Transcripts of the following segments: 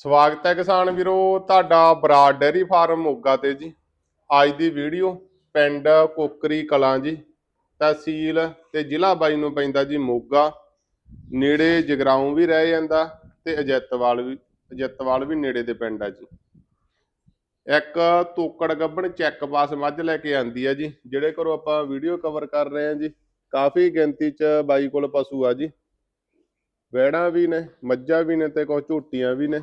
ਸਵਾਗਤ ਹੈ ਕਿਸਾਨ ਵੀਰੋ, ਤੁਹਾਡਾ ਬਰਾਡ ਡੇਅਰੀ ਫਾਰਮ ਮੋਗਾ ਤੇ ਜੀ। ਅੱਜ ਦੀ ਵੀਡੀਓ ਪਿੰਡ ਕੋਕਰੀ ਕਲਾਂ ਜੀ। ਤਹਿਸੀਲ ਤੇ ਜ਼ਿਲ੍ਹਾ ਬਾਈ ਨੂੰ ਪੈਂਦਾ ਜੀ ਮੋਗਾ। ਨੇੜੇ ਜਗਰਾਉਂ ਵੀ ਰਹਿ ਜਾਂਦਾ ਤੇ ਅਜੈਤਵਾਲ ਵੀ ਅਜੈਤਵਾਲ ਵੀ ਨੇੜੇ ਦੇ ਪਿੰਡ ਆ ਜੀ। ਇੱਕ ਤੋਕੜ ਗੱਬਣ ਚੈੱਕ ਪਾਸ ਮੱਝ ਲੈ ਕੇ ਆਂਦੀ ਆ ਜੀ, ਜਿਹੜੇ ਘਰੋਂ ਆਪਾਂ ਵੀਡੀਓ ਕਵਰ ਕਰ ਰਹੇ ਆ ਜੀ, ਕਾਫੀ ਗਿਣਤੀ ਚ ਬਾਈ ਕੋਲ ਪਸ਼ੂ ਆ ਜੀ। ਵੈੜਾਂ ਵੀ ਨੇ, ਮੱਝਾਂ ਵੀ ਨੇ ਤੇ ਕੁਝ ਝੋਟੀਆਂ ਵੀ ਨੇ।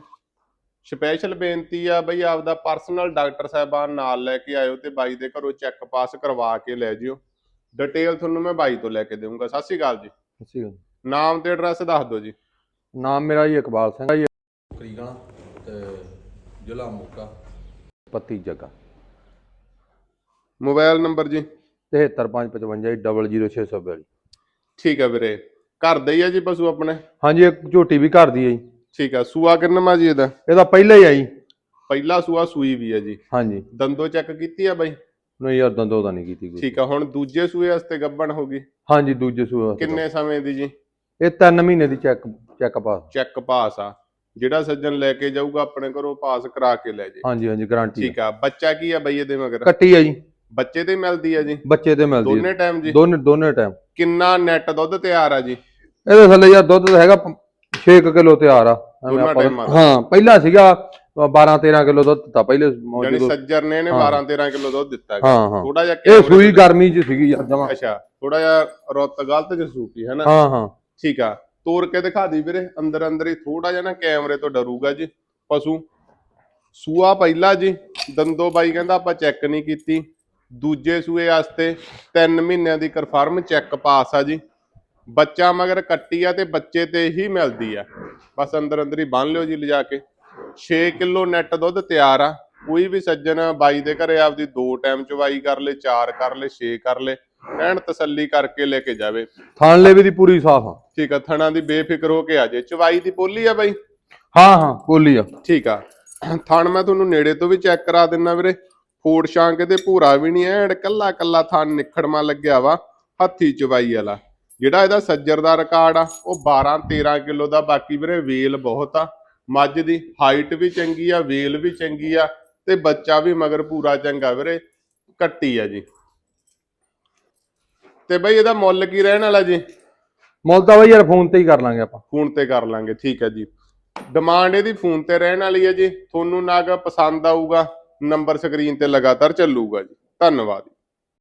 ਸਪੈਸ਼ਲ ਬੇਨਤੀ ਆ ਬਈ ਆਪਦਾ ਪਰਸਨਲ ਡਾਕਟਰ ਸਾਹਿਬਾਨ ਨਾਲ ਲੈ ਕੇ ਆਇਓ ਤੇ ਬਾਈ ਦੇ ਘਰੋਂ ਚੈੱਕ ਪਾਸ ਕਰਵਾ ਕੇ ਲੈ ਜਿਓ। ਡਿਟੇਲ ਤੁਹਾਨੂੰ ਮੈਂ ਬਾਈ ਤੋਂ ਲੈ ਕੇ ਦੇਵਾਂਗਾ ਸਤਿ ਸ਼੍ਰੀ ਅਕਾਲ ਜੀ। ਸੱਚੀ ਗੱਲ ਨਾਮ ਤੇ ਐਡਰੈਸ ਦੱਸ ਦਿਓ ਜੀ। ਨਾਮ ਮੇਰਾ ਜੀ ਇਕਬਾਲ ਸਿੰਘ ਹੈ ਜੀ। ਕਰੀਗਾਂ ਤੇ ਜ਼ਿਲ੍ਹਾ ਮੋਗਾ। ਪੱਤੀ ਜੱਗਾ ਮੋਬਾਈਲ ਨੰਬਰ ਜੀ। 73555 00642 ਠੀਕ ਹੈ ਵੀਰੇ। ਘਰ ਦੇ ਹੀ ਆ ਜੀ ਪਸ਼ੂ ਆਪਣੇ? ਹਾਂਜੀ ਇੱਕ ਝੋਟੀ ਵੀ ਘਰ ਦੀ ਹੈ ਜੀ। ਠੀਕ ਆ ਸੂਆ ਕਿੰਨਮਾ ਜੀ ਇਹਦਾ? ਇਹਦਾ ਪਹਿਲਾ ਹੀ ਆ ਜੀ। ਪਹਿਲਾ ਸੂਆ ਸੂਈ ਵੀ ਆ ਜੀ। ਹਾਂਜੀ। ਦੰਦੋ ਚੈੱਕ ਕੀਤੀ ਆ ਬਾਈ? ਨਹੀਂ ਯਾਰ ਦੰਦੋ ਤਾਂ ਨਹੀਂ ਕੀਤੀ ਕੋਈ। ਠੀਕ ਆ ਹੁਣ ਦੂਜੇ ਸੂਏ ਵਾਸਤੇ ਗੱਬਣ ਹੋ ਗਈ। ਹਾਂਜੀ ਦੂਜੇ ਸੂਆ ਕਿੰਨੇ ਸਮੇਂ ਦੀ ਜੀ? ਇਹ 3 ਮਹੀਨੇ ਦੀ check check pass. Check pass ਆ। ਜਿਹੜਾ ਸੱਜਣ ਲੈ ਕੇ ਜਾਊਗਾ ਆਪਣੇ ਘਰੋਂ ਪਾਸ ਕਰਾ ਕੇ ਲੈ ਜੇ। ਹਾਂਜੀ ਹਾਂਜੀ ਗਾਰੰਟੀ ਠੀਕ ਆ ਬੱਚਾ ਕੀ ਆ ਬਈ ਇਹਦੇ ਮਗਰ? ਕੱਟੀ ਆ ਜੀ। ਬੱਚੇ ਤੇ ਮਿਲਦੀ ਆ ਜੀ? ਬੱਚੇ ਤੇ ਮਿਲਦੀ ਦੋਨੇ ਟਾਈਮ ਜੀ? ਦੋਨੇ ਦੋਨੇ ਟਾਈਮ ਕਿੰਨਾ ਨੈਟ ਦੁੱਧ ਤਿਆਰ ਆ ਜੀ? ਇਹਦੇ ਥੱਲੇ ਯਾਰ ਦੁੱਧ ਹੈਗਾ 6 ਕਿਲੋ ਤਿਆਰ ਆ। ਐਵੇਂ ਦੋਨਾਂ ਆਪਾਂ- ਟਾਈਮਾਂ ਦਾ। ਹਾਂ ਪਹਿਲਾਂ ਸੀਗਾ 12 13 ਕਿਲੋ ਦੁੱਧ ਦਿੱਤਾ ਪਹਿਲੇ ਜਦੋਂ ਸੱਜਰ ਨੇ ਹਾਂ। 12 13 ਕਿਲੋ ਦੁੱਧ ਦਿੱਤਾ ਹਾਂ ਹਾਂ। ਥੋੜਾ ਜਿਹਾ ਇਹ ਸੂਈ ਗਰਮੀ ਚ ਸੀਗੀ ਯਾਰ ਜਮਾ। ਅੱਛਾ ਥੋੜਾ ਜਿਹਾ ਰੁੱਤ ਗਲਤ ਚ ਸੂਪੀ ਹੈ ਨਾ? ਹਾਂ ਹਾਂ। ਠੀਕ ਆ। ਤੋੜ ਕੇ ਦਿਖਾ ਦੀ ਵੀਰੇ ਅੰਦਰ ਅੰਦਰ ਹੀ ਥੋੜਾ ਜਿਹਾ ਨਾ ਕੈਮਰੇ ਤੋਂ ਡਰੂਗਾ ਜੀ ਪਸ਼ੂ। ਸੂਆ ਪਹਿਲਾ ਜੀ ਦੰਦੋ ਬਾਈ ਕਹਿੰਦਾ ਆਪਾਂ ਚੈੱਕ ਨਹੀਂ ਕੀਤੀ। ਦੂਜੇ ਸੂਏ ਵਾਸਤੇ 3 ਮਹੀਨਿਆਂ ਦੀ ਕਨਫਰਮ ਚੈੱਕ ਪਾਸ ਆ ਜੀ। ਬੱਚਾ ਮਗਰ ਕੱਟੀ ਆ ਤੇ ਬੱਚੇ ਤੇ ਹੀ ਮਿਲਦੀ ਆ। ਬਸ ਅੰਦਰ ਅੰਦਰ ਹੀ ਬੰਨ ਲਿਓ ਜੀ ਲਿਜਾ ਕੇ। 6 ਕਿਲੋ ਨੈਟ ਦੁੱਧ ਤਿਆਰ ਆ। ਕੋਈ ਵੀ ਸੱਜਣ ਬਾਈ ਦੇ ਘਰੇ ਆਪਦੀ ਦੋ ਟਾਈਮ ਚਵਾਈ ਕਰ ਲੇ ਚਾਰ ਕਰ ਲੇ 6 ਕਰ ਲੇ ਐਨ ਤਸੱਲੀ ਕਰਕੇ ਲੈ ਕੇ ਜਾਵੇ। ਥਣ ਲੇਵੇ ਦੀ ਪੂਰੀ ਸਾਫ਼ ਆ। ਠੀਕ ਆ ਥਣਾ ਦੀ ਬੇਫਿਕਰ ਹੋ ਕੇ ਆ ਜੇ। ਚਵਾਈ ਦੀ ਪੋਲੀ ਆ ਬਾਈ? ਹਾਂ ਹਾਂ ਬੋਲੀ ਆ। ਠੀਕ ਆ। ਥਣ ਮੈਂ ਤੁਹਾਨੂੰ ਨੇੜੇ ਤੋਂ ਵੀ ਚੈੱਕ ਕਰਾ ਦਿੰਨਾ ਵੀਰੇ। ਫੋੜ ਸ਼ਾਂਕ ਤੇ ਭੂਰਾ ਵੀ ਨਹੀਂ ਐ ਕੱਲਾ ਕੱਲਾ ਥਣ ਨਿਖੜਮਾ ਲੱਗਿਆ ਵਾ ਹੱਥੀ ਚਵਾਈ ਵਾਲਾ। ਜਿਹੜਾ ਇਹਦਾ ਸੱਜਰ ਦਾ ਰਿਕਾਰਡ ਆ ਉਹ 12 13 ਕਿਲੋ ਦਾ ਬਾਕੀ ਵੀਰੇ ਵੇਲ ਬਹੁਤ ਆ। ਮੱਝ ਦੀ ਹਾਈਟ ਵੀ ਚੰਗੀ ਆ ਵੇਲ ਵੀ ਚੰਗੀ ਆ ਤੇ ਬੱਚਾ ਵੀ ਮਗਰ ਪੂਰਾ ਚੰਗਾ ਵੀਰੇ ਕੱਟੀ ਆ ਜੀ। ਤੇ ਬਈ ਇਹਦਾ ਮੁੱਲ ਕੀ ਰਹਿਣ ਵਾਲਾ ਜੀ? ਮੁੱਲ ਤਾਂ ਬਈ ਯਾਰ ਫੋਨ ਤੇ ਹੀ ਕਰ ਲਾਂਗੇ ਆਪਾਂ। ਫੋਨ ਤੇ ਕਰ ਲਾਂਗੇ ਠੀਕ ਹੈ ਜੀ। ਡਿਮਾਂਡ ਇਹਦੀ ਫੋਨ ਤੇ ਰਹਿਣ ਵਾਲੀ ਹੈ ਜੀ। ਤੁਹਾਨੂੰ ਨਾਗ ਪਸੰਦ ਆਊਗਾ ਨੰਬਰ ਸਕਰੀਨ ਤੇ ਲਗਾਤਾਰ ਚੱਲੂਗਾ ਜੀ। ਧੰਨਵਾਦ